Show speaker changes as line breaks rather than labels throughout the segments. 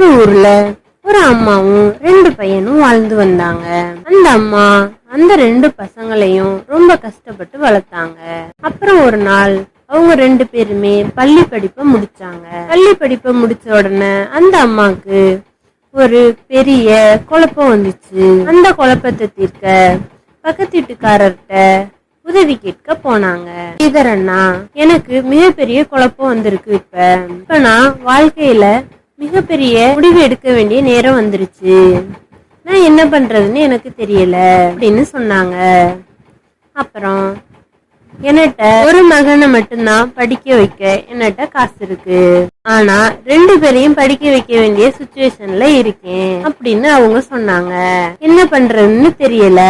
ஒரு ஊர்ல ஒரு அம்மாவும் ரெண்டு பையனும் வாழ்ந்து வந்தாங்க. அந்த அம்மா அந்த ரெண்டு பசங்களையும் ரொம்ப கஷ்டப்பட்டு வளர்த்தாங்க. அப்புறம் ஒரு நாள் அவங்க ரெண்டு பேருமே பள்ளி படிப்பை முடிச்சாங்க. பள்ளி படிப்பை முடிச்ச உடனே அந்த அம்மாக்கு ஒரு பெரிய குழப்பம் வந்துச்சு. அந்த குழப்பத்தை தீர்க்க பக்கத்து வீட்டுக்காரர்கிட்ட உதவி கேட்க போனாங்க. இதரண்ணா எனக்கு மிகப்பெரிய குழப்பம் வந்திருக்கு இப்ப. இப்ப நான் வாழ்க்கையில மிகப்பெரிய முடிவு எடுக்க வேண்டிய நேரம் வந்துருச்சு. நான் என்ன பண்றதுன்னு எனக்கு தெரியல அப்படின்னு சொன்னாங்க. அப்புறம் என்னட்ட ஒரு மகனை மட்டும்தான் படிக்க வைக்க என்னட்ட காசு இருக்கு. ஆனா ரெண்டு பேரையும் படிக்க வைக்க வேண்டிய சுச்சுவேஷன்ல இருக்கேன் அப்படின்னு அவங்க சொன்னாங்க. என்ன பண்றதுன்னு தெரியல.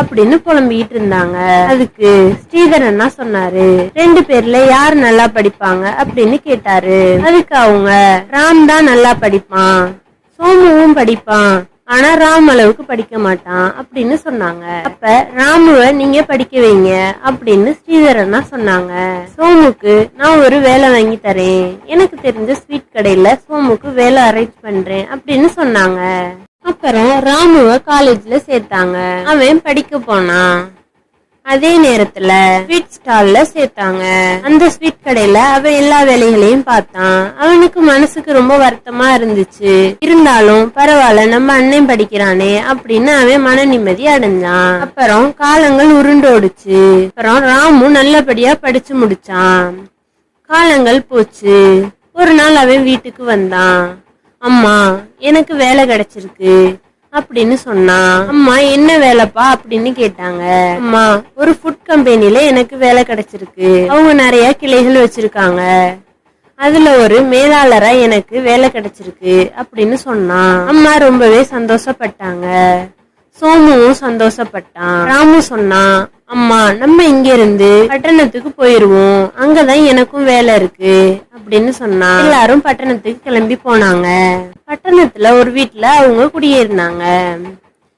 அப்படின்னு புலம்பிக்கிட்டு இருந்தாங்க. அதுக்கு ஸ்ரீதர் அண்ணா சொன்னாரு ரெண்டு பேர்ல யார் நல்லா படிப்பாங்க? அப்படின்னு கேட்டாரு. அதுக்கு அவங்க ராம் தான் நல்லா படிப்பான் சோமுவும் படிப்பான் ஆனா ராம் அளவுக்கு படிக்க மாட்டான் அப்படின்னு சொன்னாங்க. அப்ப ராமுவ நீங்க படிக்க வைங்க அப்படின்னு ஸ்ரீதர் அண்ணா சொன்னாங்க. சோமுக்கு நான் ஒரு வேலை வாங்கி தரேன் எனக்கு தெரிஞ்ச ஸ்வீட் கடையில சோமுக்கு வேலை அரேஞ்ச் பண்றேன் அப்படின்னு சொன்னாங்க. அப்புறம் ராமுவ காலேஜ்ல சேர்த்தாங்க. அவன் படிக்க போனான். அதே நேரத்துல ஸ்வீட் ஸ்டால்ல சேர்த்தாங்க. அந்த ஸ்வீட் கடையில அவன் எல்லா வேலைகளையும் பார்த்தான். அவனுக்கு மனசுக்கு ரொம்ப வருத்தமா இருந்துச்சு. இருந்தாலும் பரவாயில்ல நம்ம அண்ணன் படிக்கிறானே அப்படின்னு அவன் மன நிம்மதி அடைஞ்சான். அப்புறம் காலங்கள் உருண்டோடுச்சு. அப்புறம் ராமு நல்லபடியா படிச்சு முடிச்சான். காலங்கள் போச்சு. ஒரு நாள் அவன் வீட்டுக்கு வந்தான். அம்மா எனக்கு வேலை கிடைச்சிருக்கு அப்படின்னு சொன்னான் அம்மா என்ன வேலைப்பா? அப்படின்னு கேட்டாங்க. அம்மா ஒரு ஃபுட் கம்பெனில எனக்கு வேலை கிடைச்சிருக்கு. அவங்க நிறைய கிளைகள் வச்சிருக்காங்க. அதுல ஒரு மேலாளரா எனக்கு வேலை கிடைச்சிருக்கு. அப்படின்னு சொன்னான் அம்மா ரொம்பவே சந்தோஷப்பட்டாங்க. சோமுவும் சந்தோஷப்பட்டான். ராமு சொன்னான் அம்மா நம்ம இங்க இருந்து பட்டணத்துக்கு போயிருவோம். அங்கதான் எனக்கும் வேலை இருக்கு. அப்படின்னு சொன்னா எல்லாரும் பட்டணத்துக்கு கிளம்பி போனாங்க. பட்டணத்துல ஒரு வீட்டுல அவங்க குடியேறினாங்க.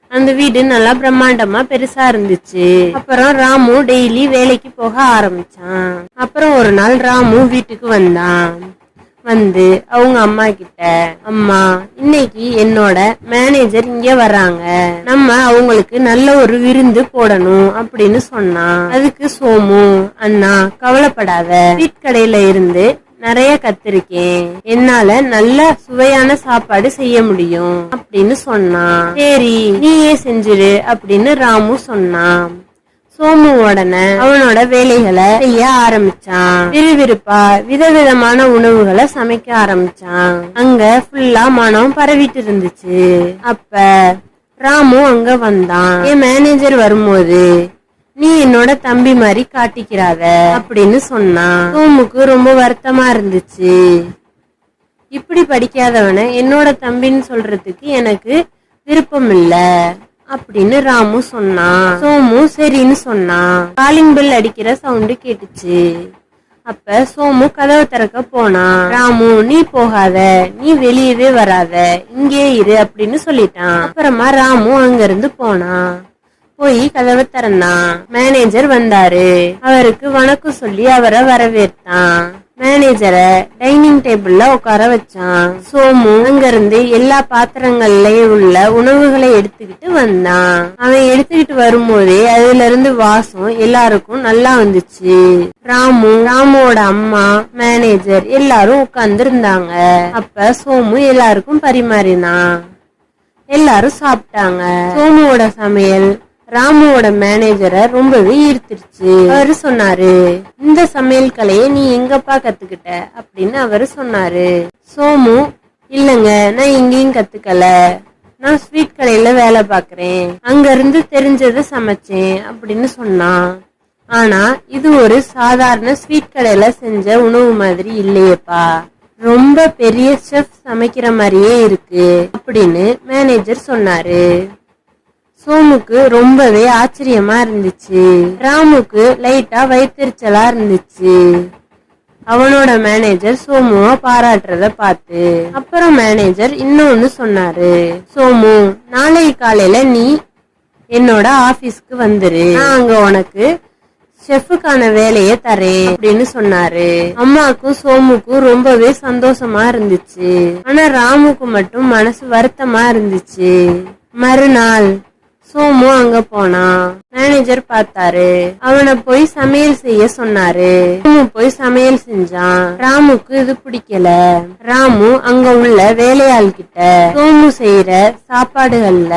அந்த வீடு நல்லா பிரம்மாண்டமா பெருசா இருந்துச்சு. அப்புறம் ராமு டெய்லி வேலைக்கு போக ஆரம்பிச்சான். அப்புறம் ஒரு நாள் ராமு வீட்டுக்கு வந்தான். வந்து அவங்க அம்மா கிட்ட அம்மா இன்னைக்கு என்னோட மேனேஜர் இங்க வர்றாங்க நம்ம அவங்களுக்கு நல்ல ஒரு விருந்து போடணும் அப்படின்னு சொன்னான். அதுக்கு சோமு அண்ணா கவலைப்படாத. வீட்டு கடையில இருந்து நிறைய கத்திருக்கேன். என்னால நல்ல சுவையான சாப்பாடு செய்ய முடியும் அப்படின்னு சொன்னான். சரி நீயே செஞ்சிரு அப்படின்னு ராமு சொன்னான். சோமு உடனே அவனோட வேலைகளை செய்ய ஆரம்பிச்சான். விறுவிறுப்பா விதவிதமான உணவுகளை சமைக்க ஆரம்பிச்சான். அங்க ஃபுல்லா மனம் பரவிட்டு இருந்துச்சு. அப்ப ராமு அங்க வந்தான். என் மேனேஜர் வரும்போது நீ என்னோட தம்பி மாதிரி காட்டிக்கிறாத அப்படின்னு சொன்னான் சோமுக்கு ரொம்ப வருத்தமா இருந்துச்சு. இப்படி படிக்காதவனை என்னோட தம்பின்னு சொல்றதுக்கு எனக்கு விருப்பம் இல்ல அப்படின்னு ராமு சொன்னான் சோமு சரின்னு சொன்னான் காலிங் பெல் அடிக்கிற சவுண்டு கேட்டுச்சு. அப்ப சோமு கதவை திறக்க போனான் ராமு நீ போகாத நீ வெளியவே வராத இங்கே இரு அப்படின்னு சொல்லிட்டான். அப்புறமா ராமு அங்க இருந்து போனான் போய் கதவை திறந்தான். மேனேஜர் வந்தாரு. அவருக்கு வணக்கம் சொல்லி அவரை வரவேற்றான். மேனேஜரை டைனிங் டேபிள்ல உட்கார வச்சான். சோமு அங்க இருந்து எல்லா பாத்திரங்கள்லயும் உள்ள உணவுகளை எடுத்துக்கிட்டு வந்தான். அவன் எடுத்துக்கிட்டு வரும்போதே அதுல இருந்து வாசம் எல்லாருக்கும் நல்லா வந்துச்சு. ராமு ராமுவோட அம்மா மேனேஜர் எல்லாரும் உட்கார்ந்து இருந்தாங்க அப்ப சோமு எல்லாருக்கும் பரிமாறினான். எல்லாரும் சாப்பிட்டாங்க. சோமுவோட சமையல் ராமுவோட மேனேஜரை ரொம்பவே ஈர்த்துருச்சு. அவரு சொன்னாரு இந்த சமையல் கலையை நீ எங்கப்பா கத்துக்கிட்ட? அப்படின்னு அவரு சொன்னாரு. சோமு இல்லங்க நான் எங்கேயும் கத்துக்கல. நான் ஸ்வீட் கடையில வேலை பார்க்கறேன் அங்க இருந்து தெரிஞ்சதை சமைச்சேன் அப்படின்னு சொன்னான். ஆனா இது ஒரு சாதாரண ஸ்வீட் கடையில செஞ்ச உணவு மாதிரி இல்லையேப்பா. ரொம்ப பெரிய செஃப் சமைக்கிற மாதிரியே இருக்கு அப்படின்னு மேனேஜர் சொன்னாரு. சோமுக்கு ரொம்பவே ஆச்சரியமா இருந்துச்சு. ராமுக்கு லைட்டா வயிற்றுச்சலா இருந்துச்சு. அவனோட மேனேஜர் சோமுவ பாராட்டுறத பார்த்து அப்புறம் மேனேஜர் இன்னொன்னு சொன்னாரு. சோமு நாளைக்கு காலையில நீ என்னோட ஆபீஸ்க்கு வந்துரு. நான் அங்க உனக்கு செஃபுக்கான வேலையை தரேன் அப்படின்னு சொன்னாரு. அம்மாக்கும் சோமுக்கும் ரொம்பவே சந்தோஷமா இருந்துச்சு. ஆனா ராமுக்கு மட்டும் மனசு வருத்தமா இருந்துச்சு. மறுநாள் சோமு அங்க போனான் மேனேஜர் பார்த்தாரு. அவனை போய் சமையல் செய்ய சொன்னாரு. சோமு போய் சமையல் செஞ்சான். ராமுக்கு இது பிடிக்கல. ராமு அங்க உள்ள வேலையாள் கிட்ட சோமு செய்யற சாப்பாடுகள்ல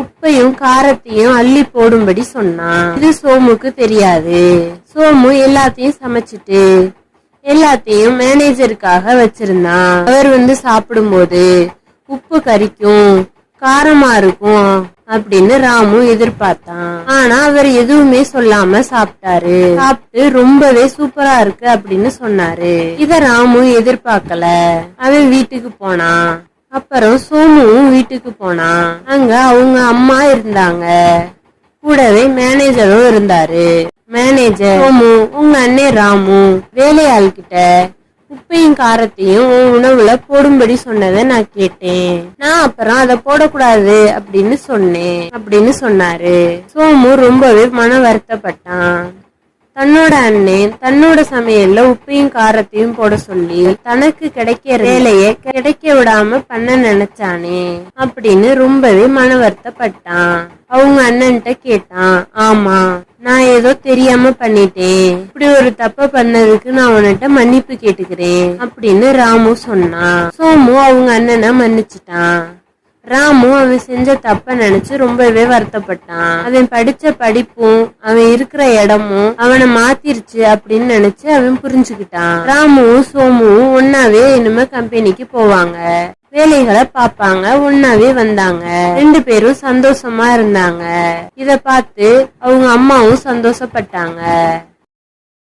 உப்பையும் காரத்தையும் அள்ளி போடும்படி சொன்னான். இது சோமுக்கு தெரியாது. சோமு எல்லாத்தையும் சமைச்சிட்டு எல்லாத்தையும் மேனேஜருக்காக வச்சிருந்தான். அவர் வந்து சாப்பிடும்போது உப்பு கறிக்கும் காரமா இருக்கும் அப்படின்னு ராமு எதிர்பார்த்தான். ஆனா அவர் எதுவுமே சொல்லாம சாப்பிட்டாரு. சாப்பிட்டு ரொம்பவே சூப்பரா இருக்கு அப்படின்னு சொன்னாரு. இத ராமு எதிர்பார்க்கல. அவன் வீட்டுக்கு போனான். அப்புறம் சோமுவும் வீட்டுக்கு போனான். அங்க அவங்க அம்மா இருந்தாங்க. கூடவே மேனேஜரும் இருந்தாரு. மேனேஜர் சோமு உங்க அண்ணே ராமு வேலையாள் கிட்ட உப்பையும் காரத்தையும் உன் உணவுல போடும்படி சொன்னதை நான் கேட்டேன். நான் அப்புறம் அதை போடக்கூடாது அப்படின்னு சொன்னேன் அப்படின்னு சொன்னாரு. சோமு ரொம்பவே மன வருத்தப்பட்டான். தன்னோட அண்ணன் தன்னோட சமையல்ல உப்பையும் காரத்தையும் போட சொல்லி தனக்கு கிடைக்கிற வேலைய கிடைக்க விடாம பண்ண நினைச்சானே அப்படின்னு ரொம்பவே மன வருத்தப்பட்டான். அவங்க அண்ணன்ட்ட கேட்டான் ஆமா நான் ஏதோ தெரியாம பண்ணிட்டேன். இப்படி ஒரு தப்ப பண்ணதுக்கு நான் உன்கிட்ட மன்னிப்பு கேட்டுக்கிறேன் அப்படின்னு ராமு சொன்னான் சோமு அவங்க அண்ணனை மன்னிச்சிட்டான். ராமு அவன் செஞ்ச தப்ப நினைச்சு ரொம்பவே வருத்தப்பட்டான். அவன் படிச்ச படிப்பும் அவன் இருக்கிற இடமும் அவனை மாத்திருச்சு அப்படின்னு நினைச்சு அவன் புரிஞ்சுக்கிட்டான். ராமுவும் சோமுவும் ஒன்னாவே இனிமே கம்பெனிக்கு போவாங்க. வேலைகளை பாப்பாங்க ஒன்னாவே வந்தாங்க. ரெண்டு பேரும் சந்தோஷமா இருந்தாங்க. இத பார்த்து அவங்க அம்மாவும் சந்தோஷப்பட்டாங்க.